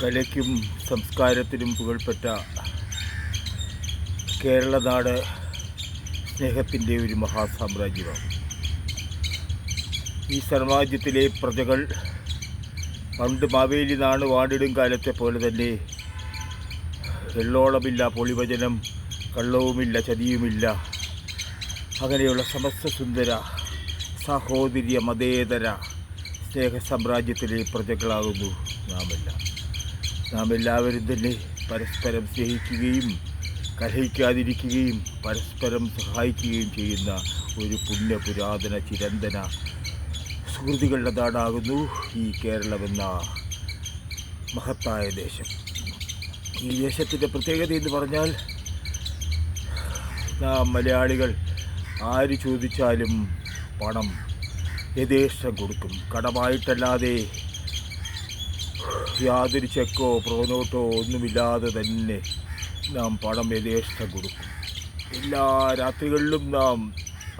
കലയ്ക്കും സംസ്കാരത്തിനും പുകഴ്പെട്ട കേരളനാട് സ്നേഹത്തിന്റെ ഒരു മഹാസാമ്രാജ്യമാണ്. ഈ സാമ്രാജ്യത്തിലെ പ്രജകൾ പണ്ട് മാവേലി നാണ് വാടിടും കാലത്തെ പോലെ തന്നെ വെള്ളോളമില്ല പൊളിവചനം കള്ളവുമില്ല ചതിയുമില്ല. അങ്ങനെയുള്ള സമസ്ത സുന്ദര സഹോദര്യ മതേതര സ്നേഹ സാമ്രാജ്യത്തിലെ പ്രജകളാകുന്നു നാമെല്ലാം. നാം എല്ലാവരും തന്നെ പരസ്പരം സ്നേഹിക്കുകയും കലഹിക്കാതിരിക്കുകയും പരസ്പരം സഹായിക്കുകയും ചെയ്യുന്ന ഒരു പുണ്യ പുരാതന ചിരന്തന സുഹൃത്തുക്കളുടെ നാടാകുന്നു ഈ കേരളമെന്ന മഹത്തായ ദേശം. ഈ ദേശത്തിന്റെ പ്രത്യേകത എന്ന് പറഞ്ഞാൽ നാം മലയാളികൾ ആര് ചോദിച്ചാലും പണം യഥേഷ്ടം കൊടുക്കും. കടമായിട്ടല്ലാതെ യാതൊരു ചെക്കോ പ്രോനോട്ടോ ഒന്നുമില്ലാതെ തന്നെ നാം പണം യഥേഷ്ടം കൊടുക്കും. എല്ലാ രാത്രികളിലും നാം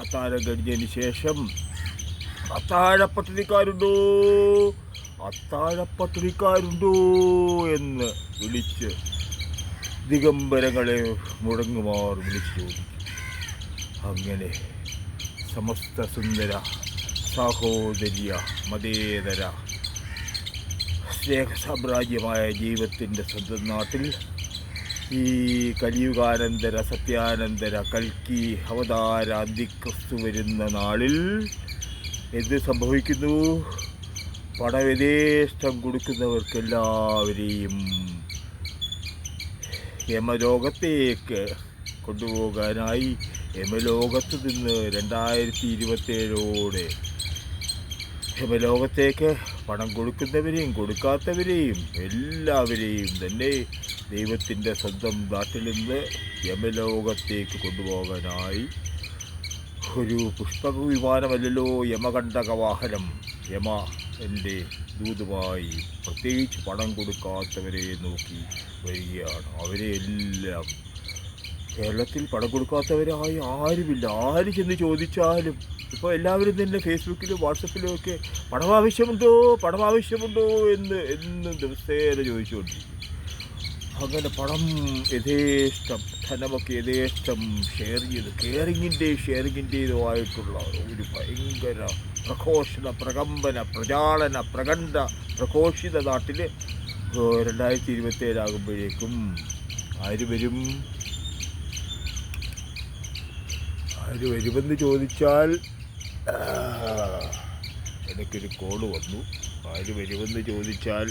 അത്താഴം കഴിഞ്ഞതിന് ശേഷം അത്താഴപ്പട്ടിണിക്കാരുണ്ടോ? അത്താഴപ്പട്ടിണിക്കാരുണ്ടോ എന്ന് വിളിച്ച് ദിഗംബരങ്ങളെ മുടങ്ങുമാർ വിളിച്ചു ചോദിക്കും. അങ്ങനെ സമസ്ത സുന്ദര സാഹോദര്യ മതേതര സ്നേഹ സാമ്രാജ്യമായ ജീവിതത്തിന്റെ സ്വന്തം നാട്ടിൽ ഈ കലിയുഗാനന്തര സത്യാനന്തര കൽക്കി അവതാര അന്തിക്രിസ്തു വരുന്ന നാളിൽ എന്ത് സംഭവിക്കുന്നു? പണവിദേശം കൊടുക്കുന്നവർക്കെല്ലാവരെയും യമലോകത്തേക്ക് കൊണ്ടുപോകാനായി യമലോകത്ത് നിന്ന് രണ്ടായിരത്തി ഇരുപത്തേഴോടെ യമലോകത്തേക്ക് പണം കൊടുക്കുന്നവരെയും കൊടുക്കാത്തവരെയും എല്ലാവരെയും തന്നെ ദൈവത്തിന്റെ സ്വന്തം നാട്ടിൽ നിന്ന് യമലോകത്തേക്ക് കൊണ്ടുപോകാനായി ഒരു പുഷ്പക വിമാനമല്ലല്ലോ യമകണ്ഠക വാഹനം യമ എന്റെ ദൂതുമായി പ്രത്യേകിച്ച് പണം കൊടുക്കാത്തവരെ നോക്കി വരികയാണ്. അവരെ എല്ലാം കേരളത്തിൽ പണം കൊടുക്കാത്തവരായി ആരുമില്ല. ആര് ചെന്ന് ചോദിച്ചാലും ഇപ്പോൾ എല്ലാവരും തന്നെ ഫേസ്ബുക്കിലും വാട്സപ്പിലും ഒക്കെ പണം ആവശ്യമുണ്ടോ പണം ആവശ്യമുണ്ടോ എന്ന് എന്നും ദിവസേന ചോദിച്ചുകൊണ്ടിരിക്കും അങ്ങനെ പണം യഥേഷ്ടം ധനമൊക്കെ യഥേഷ്ടം ഷെയർ ചെയ്ത് കെയറിങ്ങിന്റെ ഷെയറിങ്ങിന്റേതുമായിട്ടുള്ള ഒരു ഭയങ്കര പ്രഘോഷണ പ്രകമ്പന പ്രചാളന പ്രകണ്ഠ പ്രഘോഷിത നാട്ടിൽ രണ്ടായിരത്തി ഇരുപത്തേഴാകുമ്പോഴേക്കും ആര് വരും? ആര് വരുമെന്ന് ചോദിച്ചാൽ ആ, എനിക്കൊരു കോൾ വന്നു. ആര് വരുമെന്ന് ചോദിച്ചാൽ